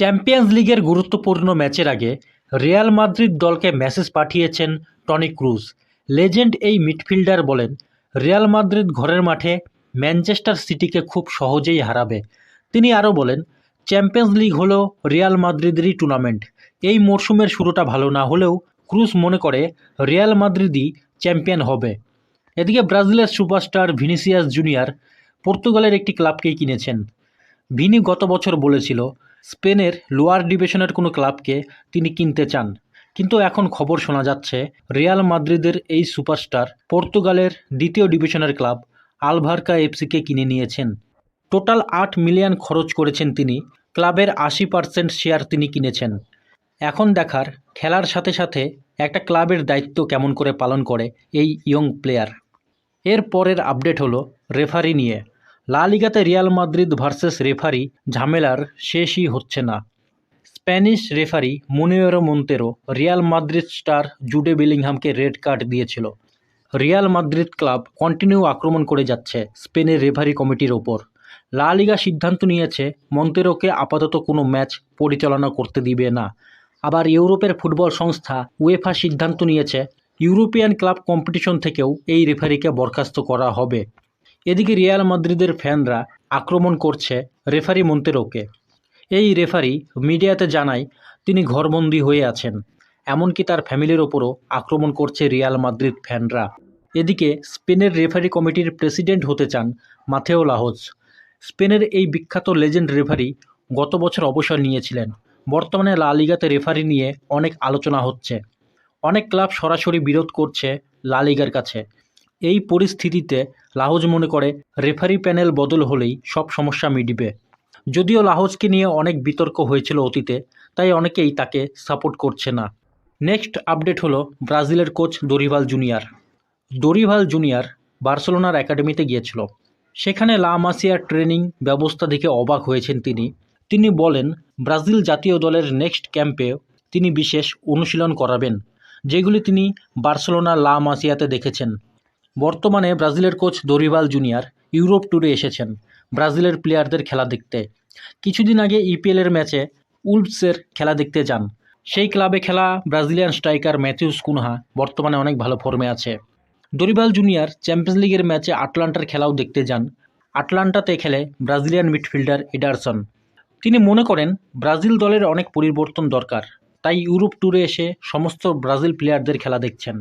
Champions লিগের গুরুত্বপূর্ণ ম্যাচের আগে রিয়াল মাদ্রিদ দলকে মেসেজ পাঠিয়েছেন টনি ক্রুজ লেজেন্ড এই মিডফিল্ডার বলেন রিয়াল মাদ্রিদ ঘরের মাঠে ম্যানচেস্টার সিটিকে খুব সহজেই হারাবে। তিনি আরও বলেন চ্যাম্পিয়ন্স লিগ হলো রিয়াল মাদ্রিদেরই টুর্নামেন্ট এই মরশুমের শুরুটা ভালো না হলেও ক্রুজ মনে করে রিয়াল মাদ্রিদই চ্যাম্পিয়ন হবে। এদিকে ব্রাজিলের সুপারস্টার ভিনিসিয়াস জুনিয়র পর্তুগালের একটি ক্লাবকেই কিনেছেন। ভিনি গত বছর বলেছিল স্পেনের লোয়ার ডিভিশনের কোনো ক্লাবকে তিনি কিনতে চান। কিন্তু এখন খবর শোনা যাচ্ছে, রিয়াল মাদ্রিদের এই সুপারস্টার পর্তুগালের দ্বিতীয় ডিভিশনের ক্লাব আলভারকা এফসিকে কিনে নিয়েছেন। টোটাল আট মিলিয়ন খরচ করেছেন তিনি, ক্লাবের আশি পার্সেন্ট শেয়ার তিনি কিনেছেন। এখন দেখার, খেলার সাথে সাথে একটা ক্লাবের দায়িত্ব কেমন করে পালন করে এই ইয়ং প্লেয়ার। এর পরের আপডেট হলো রেফারি নিয়ে। লা লিগাতে রিয়াল মাদ্রিদ ভার্সেস রেফারি ঝামেলার শেষই হচ্ছে না। Spanish referee Munuera Montero Real Madrid star Jude বিলিংহামকে red card দিয়েছিল। রিয়াল মাদ্রিদ ক্লাব কন্টিনিউ আক্রমণ করে যাচ্ছে স্পেনের রেফারি কমিটির ওপর। লা লিগা সিদ্ধান্ত নিয়েছে মন্তেরোকে আপাতত কোনো ম্যাচ পরিচালনা করতে দিবে না। আবার ইউরোপের ফুটবল সংস্থা উয়েফা সিদ্ধান্ত নিয়েছে ইউরোপিয়ান ক্লাব কম্পিটিশন থেকেও এই রেফারিকে বরখাস্ত করা হবে। এদিকে রিয়াল মাদ্রিদের ফ্যানরা আক্রমণ করছে রেফারি মন্তেরোকে। এই রেফারি মিডিয়াতে জানায়, তিনি ঘরবন্দি হয়ে আছেন। এমনকি তার ফ্যামিলির ওপরও আক্রমণ করছে রিয়াল মাদ্রিদ ফ্যানরা। এদিকে স্পেনের রেফারি কমিটির প্রেসিডেন্ট হতে চান মাথেও লাহোজ। স্পেনের এই বিখ্যাত লেজেন্ড রেফারি গত বছর অবসর নিয়েছিলেন। বর্তমানে লা লিগাতে রেফারি নিয়ে অনেক আলোচনা হচ্ছে। অনেক ক্লাব সরাসরি বিরোধ করছে লা লিগার কাছে। এই পরিস্থিতিতে লাহোজ মনে করে, রেফারি প্যানেল বদল হলেই সব সমস্যা মিটবে। যদিও লাহোজকে নিয়ে অনেক বিতর্ক হয়েছিল অতীতে, তাই অনেকেই তাকে সাপোর্ট করছে না। নেক্সট আপডেট হলো ব্রাজিলের coach Dorival Junior. Dorival Junior বার্সেলোনার একাডেমিতে গিয়েছিল। সেখানে লা মাসিয়ার ট্রেনিং ব্যবস্থা দেখে অবাক হয়েছেন তিনি। তিনি বলেন, ব্রাজিল জাতীয় দলের নেক্সট ক্যাম্পে তিনি বিশেষ অনুশীলন করাবেন, যেগুলি তিনি বার্সেলোনা লা মাসিয়াতে দেখেছেন। বর্তমানে ব্রাজিলের কোচ দরিবাল জুনিয়র ইউরোপ ট্যুরে এসেছেন ব্রাজিলের প্লেয়ারদের খেলা দেখতে। কিছুদিন আগে ইপিএলের ম্যাচে উলফসের খেলা দেখতে যান। সেই ক্লাবে খেলা ব্রাজিলিয়ান স্ট্রাইকার ম্যাথিউস কুনহা বর্তমানে অনেক ভালো ফর্মে আছে। দরিবাল জুনিয়র চ্যাম্পিয়ন্স লিগের ম্যাচে আটলান্টার খেলাও দেখতে যান। আটলান্টাতে খেলে ব্রাজিলিয়ান মিডফিল্ডার এডারসন। তিনি মনে করেন, ব্রাজিল দলের অনেক পরিবর্তন দরকার, তাই ইউরোপ ট্যুরে এসে সমস্ত ব্রাজিল প্লেয়ারদের খেলা দেখছেন।